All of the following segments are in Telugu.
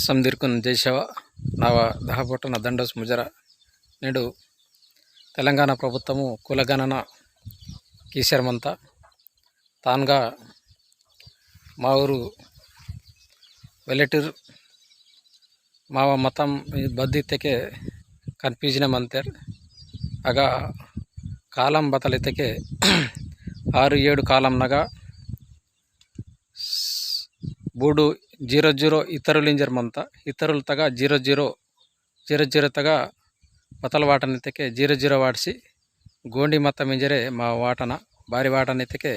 సందిర్కున్ జైశవ నావ దహపొట్టన దండస్ ముజర నేడు తెలంగాణ ప్రభుత్వము కులగణన కీశరమంతా తాన్గా మా ఊరు వెల్లటూరు మా మతం బద్దిత్తకే కన్ఫ్యూజనం అంతేర్ అగా కాలం బతలితకే ఆరు ఏడు కాలంనగా బూడు ಜೀರೋ ಜೀರೋ ಇತರುಲಿಂಜರ್ ಮಂತ. ಇತರುಲ್ ತಗ ಜೀರೋ ಜೀರೋ ಜೀರೋ ಜೀರೋ ತಗ ಪತಲ್ ವಾಟ ನಿತ್ಯಕ್ಕೆ ಜೀರೋ ಜೀರೋ ವಾಡಿಸಿ ಗೋಂಡಿ ಮತ್ತ ಮಿಂಜರೆ మా వాటన భారీ వాటనైతే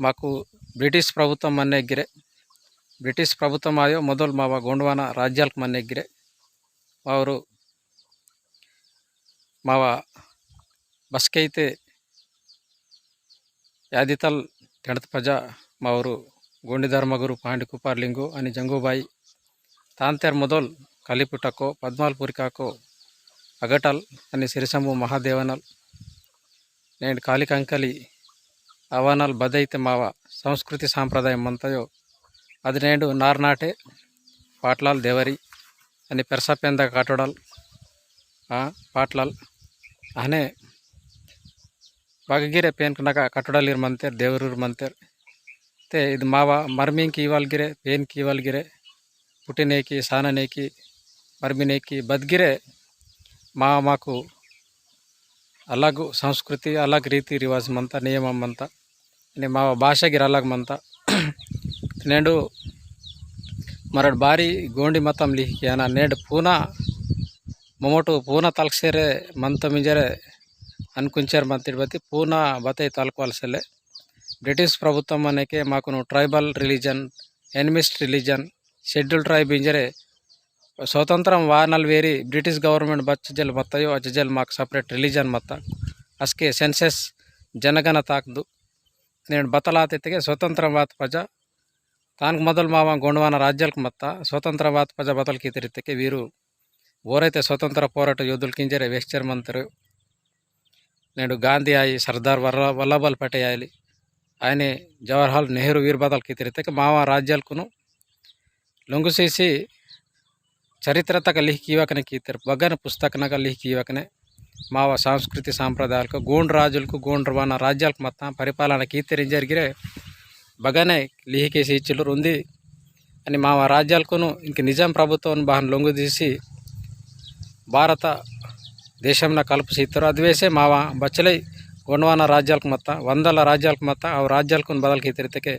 మాకు బ్రిటిష్ ప్రభుత్వం మన్నెగ్గిరే ಬ್ರಿಟಿಷ್ ಪ್ರಭುತ್ವ ಆಯೋ ಮೊದಲು ಮಾವ ಗೊಂಡವಾನ ರಾಜ್ಯಕ್ಕೆ ಮನ್ನೆಗ್ಗಿರೆ ಅವರು ಮಾವ ಬಸ್ಕೈತೆ ಯಾದಿತಲ್ ತೆಣದ ಪಜ ಮಾವರು ಗೋಂಡಿ ಧರ್ಮಗುರು ಪಾಂಡಿ ಕುಪಾರ್ಲಿಂಗು అని జంగుబాయి తాంతేర్ మొదల్ కలిపుటకో పద్మాల్పురికాకో అగటల్ అని సిరిసంబు మహాదేవనల్ నేను కాలికంకలి అవనల్ బదైతే మావ సంస్కృతి సాంప్రదాయం అంతయో అది నేడు నార్నాటే పాట్లాల్ దేవరి అని పెరసపెంద కట్టడల్ పాట్లాల్ అనే ಬಗಗಿರೆ ಪೇನ್ಕನಾಗ ಕಟ್ಟಡಲಿರ್ ಮಂತೇರ್ ದೇವರೂರ್ ಮಂತೇರ್ ಮತ್ತು ಇದು ಮಾವ ಮರ್ಮಿಂಗ್ ಕೀವಾಲ್ಗಿರೆ ಬೇನ್ ಕೀವಾಲ್ಗಿರೆ ಪುಟಿನೇಕಿ ಸಾನನೇಕಿ ಮರ್ಮಿನೇಕಿ ಬದ್ಗಿರೆ ಮಾವ ಮಾಕು ಅಲಗು ಸಂಸ್ಕೃತಿ, ಅಲಗ್ ರೀತಿ ರಿವಾಜ್ ಮಂತ, ನಿಯಮ ಮಂತ ಮಾವ ಭಾಷೆಗಿರ ಅಲಗ್ ಮಂತ. ನೆಂಡು ಮರಡ್ ಬಾರಿ ಗೋಂಡಿ ಮತಂ ಲಿಹಿಕಿಯಾನ ನೇಂಡು ಪೂನ ಮೊಮೊಟು ಪೂನ ತಾಲ್ಕ್ಸೇರೆ ಮಂತ ಮಿಂಜರೆ ಅನ್ಕುಂಚರ್ ಮಂತಿಡ್ಬತ್ತಿ, ಪೂನ ಬತೈ ತಾಲ್ಕುವಲ್ಸಲೆ బ్రిటిష్ ప్రభుత్వం అనేకే మాకును tribal religion animist religion schedule tribe ఇంజరే ಸ್ವತಂತ್ರ ವಾನಲ್ಲಿ ವೇರಿ ಬ್ರಿಟಿಷ್ ಗೌರ್ಮೆಂಟ್ ಬಚ್ಚಜಲ್ ಮತ್ತಯೋ ಅಜ್ಜಲ್ ಮಾಕ್ ಸಪ್ರೇಟ್ ರಿಲಿಜನ್ ಮತ್ತ ಅಸ್ಕೆ ಸೆನ್ಸಸ್ ಜನಗಣ ತಾಕ್ದು. ನೇಣು ಬತಲಾತಿತ್ತಿಗೆ ಸ್ವತಂತ್ರವಾದ ಪಜ ತಾನ್ಗೆ ಮೊದಲು ಮಾವ ಗೊಂಡವಾನ ರಾಜ್ಯಕ್ಕೆ ಮತ್ತ ಸ್ವತಂತ್ರವಾದ ಪಜ ಬದಲ್ಕಿತಿರಿತಕ್ಕೆ ವೀರು ಓರೈತೆ ಸ್ವತಂತ್ರ ಹೋರಾಟ ಯೋಧುಲ್ ಕಿಂಜರೆ ವೆಸ್ಟ್ ಜರ್ಮಂತರು ನೇಡು ಗಾಂಧಿ ಆಯಿ ಸರ್ದಾರ್ ವಲ್ಲ ವಲ್ಲಭಾಯ್ ಪಟೇಲ್ ಆಯಲಿ ఆయనే జవహర్లాల్ నెహ్రూ వీరబాదల్కి తిరిగితే మావా రాజ్యాలకును లొంగుసేసి చరిత్ర తక లిహికి ఇవ్వకనకి ఇతరు బగ్గన పుస్తకనక లిహికి ఇవ్వకనే మావ సాంస్కృతి సాంప్రదాయాలకు గోండ్ రాజులకు గోండ్ రవాణా రాజ్యాలకు మొత్తం పరిపాలన ఇతరం జరిగిరే బగానే లిహికేసి ఇచ్చిలు ఉంది అని మావ రాజ్యాలకును ఇంక నిజాం ప్రభుత్వం బాగా లొంగుదీసి భారత దేశంలో కలుపు సీతారు అదివేసే మావ బచ్చలై గొండవాన రాజ్యాలకు మొత్తం వందల రాజ్యాలకు మొత్తం ఆ రాజ్యాలకు బదలకి తిరిగితే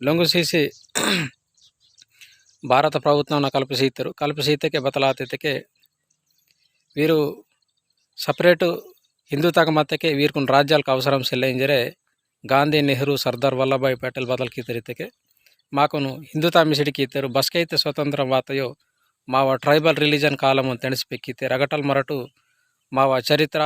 లొంగు తీసి భారత ప్రభుత్వం కలుపు సీతరు కలుపు సీతకే బతలాతికే వీరు సపరేటు హిందూ తగమత్తకే వీరుకున్న రాజ్యాలకు అవసరం సెల్లయింజరే గాంధీ నెహ్రూ సర్దార్ వల్లభాయ్ పటేల్ బదల్కి తెరితకే మాకును హిందుతా మిసిడికి ఇద్దరు బస్కైతే స్వతంత్రం వాతయో మావ ట్రైబల్ రిలీజన్ కాలము తెణిసిపెక్కితే రగటల్ మరటు మా ಚರಿತ್ರ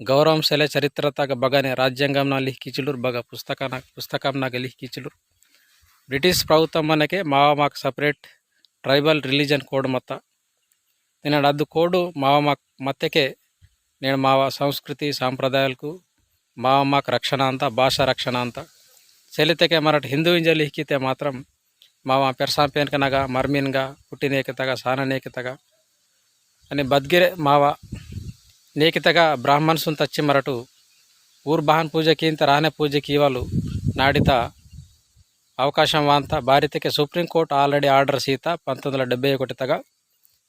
గౌరవం ಸಾಂಪ್ರದಾಯಿಕ చరిత్ర ಪರತರು బగానే రాజ్యాంగం నా ರಾಜ್ಯಾಂಗಂನ బగ ಬಗ పుస్తకం ಪುಸ್ತಕಂನಾಗ ಲಿಖಿಚಿಲುರು బ్రిటిష్ ప్రభుత్వం మనకే మావ మాకు సపరేట్ ట్రైబల్ రిలీజన్ కోడ్ మొత్త. నేను అద్దు కోడు మావ మాకు మత్తకే నేను మా సంస్కృతి సాంప్రదాయాలకు మావ మాకు రక్షణ అంత భాష రక్షణ అంత. సెలితకే మరటి హిందూయింజలు హిక్కితే మాత్రం మా పెరసాంపేనకనగా మర్మీన్గా పుట్టినేకతగా సాననేకతగా అని బద్గిరే మావ నేకితగా బ్రాహ్మణ్సున్ తచ్చి మరటు ఊరు పూజకి ఇంత రానే పూజకి ఇవాళు నాడిత అవకాశం వాంత భారతకి సుప్రీంకోర్టు ఆల్రెడీ ఆర్డర్ సీత పంతొమ్మిది వందల డెబ్బై ఒకటి తగా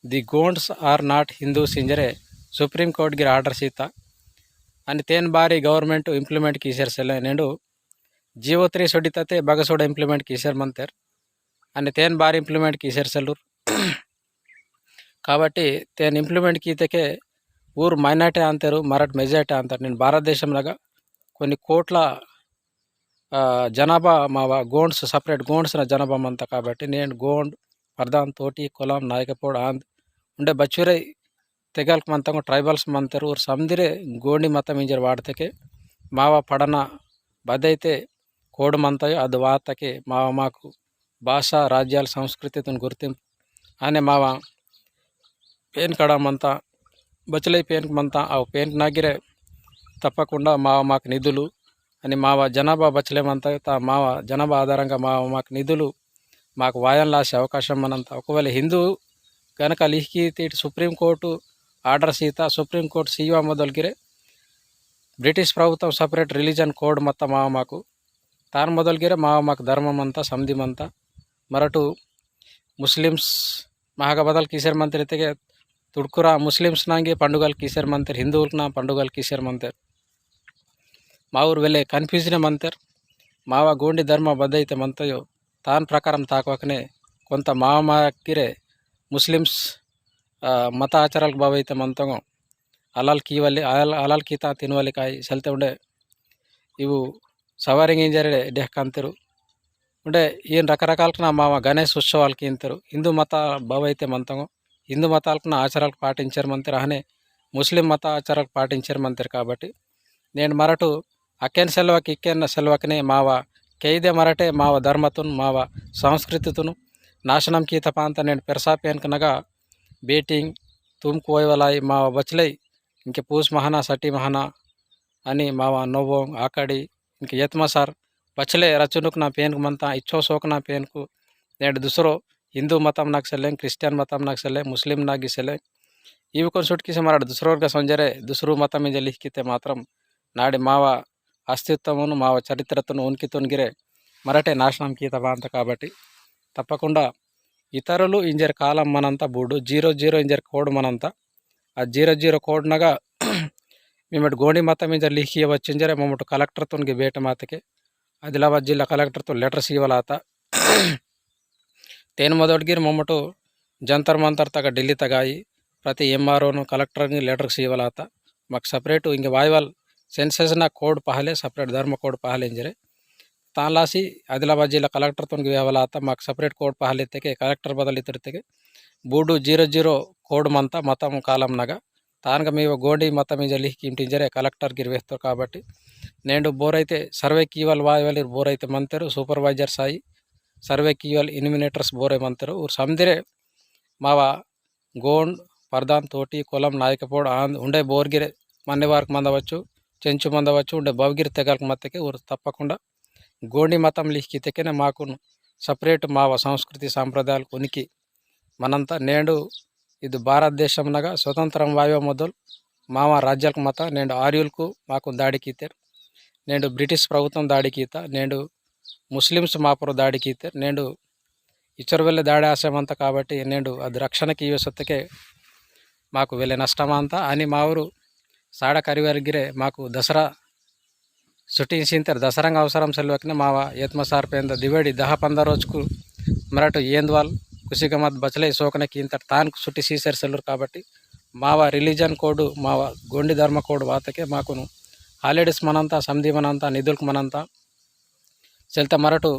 the Gonds are not Hindus ఇంజరే సుప్రీంకోర్టుకి ఆర్డర్ సీత అని తేన్ భారీ గవర్నమెంట్ ఇంప్లిమెంట్ కీసారు సెల్ నేడు జీవో త్రీ సొడితే బగసోడ ఇంప్లిమెంట్ కీసారు మంతేర్ అని తేన్ భారీ ఇంప్లిమెంట్ కీసారు సెల్లూరు కాబట్టి తేన్ ఇంప్లిమెంట్ కీతకే ఊరు మైనార్టీ అంతారు మరాఠ్ మెజార్టీ అంటారు నేను భారతదేశంలాగా కొన్ని కోట్ల జనాభా మా గోండ్స్ సపరేట్ గోండ్స్ జనాభా అంతా కాబట్టి నేను గోండ్ పర్దాన్ తోటి కులం నాయకపోడు ఆంద్ ఉండే బచ్చురై తెగల్కి మంతంగా ట్రైబల్స్ మంతరు. ఊరు సందిరే గోండి మతం ఇంజర్ వాడతకే. మావ పడన బదైతే కోడు మంతయో అది వార్తకి మావ మాకు భాష రాజ్యాల సంస్కృతితో గుర్తింపు అనే మావ పెయిన్ ಕಡಮಂತ బొచ్చలై పెయిన్ మంతా ఆ పెయింట్ నాగిరే తప్పకుండా మావ మాకు నిధులు అని మావ జనాభా బచ్చలేమంతా మావ జనాభా ఆధారంగా మావ మాకు నిధులు మాకు వాయం లాసే అవకాశం మనంతా ఒకవేళ హిందూ కనుక లిఖితి సుప్రీంకోర్టు ఆర్డర్ సీత సుప్రీంకోర్టు సీఓ మొదలుగిరే బ్రిటిష్ ప్రభుత్వం సపరేట్ రిలీజన్ కోడ్ మొత్తం మావ మాకు తాను మొదలుగిరే మావ మాకు ధర్మం అంతా సంధిమంతా మరటు ముస్లిమ్స్ మహాగబదల్ కిసేర్ మంత్రి తుడుకురా ముస్లిమ్స్ ತುಡ್ಕುರ పండుగలు ನಂಗೆ ಪಂಡುಗಲ್ హిందువులకు ಮಂತರ್ ಹಿಂದೂಲ್ನ ಪಂಡುಗಲ್ ಕೀಸರ್ ಮಂತರ್ ಮಾವ್ರ ಬೆಲೆ ಕನ್ಫ್ಯೂಸನೇ ಮಂತರ್ ಮಾವ ಗೋಂಡಿ ಧರ್ಮ ಬದ್ದೈತೆ మంతయో ತಾನ್ ప్రకారం ತಾಕವಕನೆ కొంత మామాకిరే ముస్లిమ్స్ మత ఆచారాలకు బావైతే మంతంగా. అలాల్ కీవల్లి అలాల్ కీత తినవల్లి కాయి సెల్తే ఉండే. ఇవు సవారింగ్ ఏం డెహ్ డెహక్ ఉండే ఈయన రకరకాలకి నా మామ గణేష్ ఉత్సవాలకి ఇంతరు. హిందూ మత బావైతే మంతంగా. హిందూ మతాలకు ఆచారాలు పాటించారు మంత్రి. అహనే ముస్లిం మత ఆచారాలు పాటించారు మంత్రి కాబట్టి నేను మరటు అక్కెన్ సెల్వకి ఇక్కేన సెల్వకినే మావ కేయిదే మరటే మావ ధర్మతును మావ సంస్కృతితును నాశనం కీత పాంత నేను పెరసాపేనుకనగా బీటింగ్ తుమ్కు ఓయవలాయి మావ బచ్లై ఇంక పూస్ మహనా సటి మహనా అని మావ నోవో ఆకడి ఇంక ఎత్మసార్ బచ్లే రచునుకు నా పేనుకు మంతా ఇచ్చో సోకు నా పేనుకు నేను దుసరో हिंदू मताम नाक सलें क्रिश्चियन मताम नाक सलें मुस्लिम नाग सलें ಇವು ಒಂದು ಸುಟ್ಕಿಸಿ ಮಾರಾಡ ದುಸರೋರ್ಗ ಸಂಜರೆ ದುಸರು ಮತ ಮಿಂಜ ಲಿಖಿತೆ ಮಾತ್ರ ನಾಡಿ ಮಾವ అస్తిత్వమును మా చరిత్రతను ఉనికి తొనిగిరే మరటే నాశనం కీతవాంత కాబట్టి తప్పకుండా ఇతరులు ఇంజర్ కాలం మనంతా బూడు జీరో జీరో ఇంజర్ కోడ్ మనంతా ఆ జీరో జీరో కోడ్నగా మేమటి గోండి మతం ఇంజర్ లీహి వచ్చింజరే మమ్మటి కలెక్టర్తో బేట మాతకి ఆదిలాబాద్ జిల్లా కలెక్టర్తో లెటర్స్ ఇవ్వలాత తేను మొదటిగిరి మమ్మటు జంతర్ మంతర్ తగ ఢిల్లీ తగాయి. ప్రతి ఎంఆర్ఓను కలెక్టర్ని లెటర్కి ಕಲೆಕ್ಟರ್ಗೆ మాకు సపరేట్ ఇంక వాయివాల్ సెన్సెస్ నా కోడ్ పహలే సపరేట్ ధర్మ కోడ్ పహలే ఇంజరే ఆదిలాబాద్ జిల్లా కలెక్టర్తో వేవలాత. మాకు సపరేట్ కోడ్ పహలెత్తకే కలెక్టర్ బదులు ఇతరితే బూడు జీరో జీరో కోడ్ మంత మతం కాలం నగ. తానుగా మీ గోండి మతం ఇంజలి ఇంటింజరే కలెక్టర్కి ఇరవేస్తారు కాబట్టి. నేను బోర్ అయితే సర్వేకి ఇవాళ వాయివాళ్ళు బోర్ అయితే మంతారు సూపర్వైజర్ సాయి. ಸರ್ವೆ ಕೀವಲ್ ಇನ್ಮಿನೇಟರ್ಸ್ ಬೋರ್ ಮಂತರು ಊರು ಸಮದಿರೆ ಮಾವ గోండ్ పర్దాన్ తోటి కులం నాయకపోడు ఆంద్ ఉండే బోర్గిరే మన్నె వారికి మందవచ్చు చెంచు మందవచ్చు ఉండే బవగిరి తెగలకు మత్తకి ఊరు తప్పకుండా గోండి మతం లిఖి తెక్కనే మాకు సపరేట్ మావ సంస్కృతి సాంప్రదాయాలు ఉనికి మనంతా నేడు ఇది భారతదేశంనగా స్వతంత్రం వాయువ మొదలు మామ రాజ్యాలకు మత నేడు ఆర్యులకు మాకు దాడికి ఇస్తారు నేడు బ్రిటిష్ ప్రభుత్వం దాడికి ఈత నేడు ముస్లిమ్స్ మాపుర దాడికి నేడు ఇచ్చరువెల్లి దాడి ఆశయమంతా కాబట్టి నేడు అది రక్షణకి ఇవసొత్తకే మాకు వెళ్ళే నష్టమంతా అని మా ఊరు సాడ కరివరిగిరే మాకు దసరా సుటించింతర్ దసరంగ అవసరం సెల్వకిన మావ ఏత్మసార్పేంద దివేడి దహ పంద రోజుకు మరటు ఏంద్వాల్ కుసిగమత్ బచలై సోకనకి ఇంత తాను సుట్టి సీసర్ సెల్లరు కాబట్టి మావ రిలీజన్ కోడ్ మావ గోండి ధర్మ కోడ్ వాతకే మాకును హాలిడేస్ మనంతా సంధి మనంతా నిధులకు మనంతా సెల్త మరటు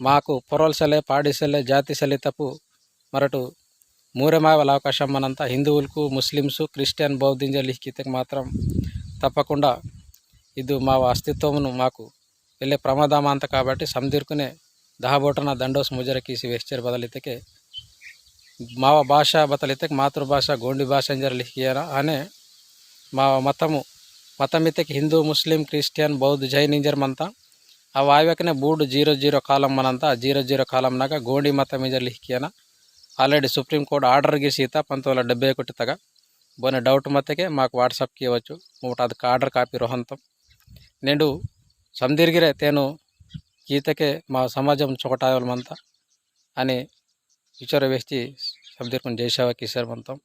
మాకు పొరల్ సెలే పాడి జాతి సలే తప్పు మరటు మూరెమావల అవకాశం మనంతా. హిందువులకు ముస్లిమ్స్ క్రిస్టియన్ బౌద్ధింజ లిఖితకు మాత్రం తప్పకుండా ఇది మా అస్తిత్వమును మాకు వెళ్ళే ప్రమాదమంత కాబట్టి సందిర్కునే దహబోటన దండోస్ ముజరకీసి వెస్చర్ బదలితకే మావ భాష బతలితకి మాతృభాష గోండి భాష అంజర లిఖియరా అనే మా మతము మతమితకి హిందూ ముస్లిం క్రిస్టియన్ బౌద్ధ జైన్ ఇంజర్మంతా ಆ ವಾಯುವಕನೆ ಬೂಡು ಜೀರೋ ಜೀರೋ ಕಾಲಮ್ ಮನಂತ ಆ ಜೀರೋ ಜೀರೋ ಕಾಲಮ್ನಾಗ ಗೋಂಡಿ ಮತ ಮೇಜರ್ ಲಿಖಿಯನ ఆల్రెడీ సుప్రీంకోర్టు ఆర్డర్ గీసీత పంతొమ్మిది వందల డెబ్బై ఒకటి తగ బోనే డౌట్ మత్తకే మాకు వాట్సాప్కి ఇవ్వచ్చు మూట ಅದಕ್ಕೆ ఆర్డర్ కాపీ రోహంతం నేను సందీర్గిరే తేను గీతకే మా సమాజం చోటాయలమంతా అని విచార వేసి సందీర్కొని జయసేవకి ఇస్తారు మంతం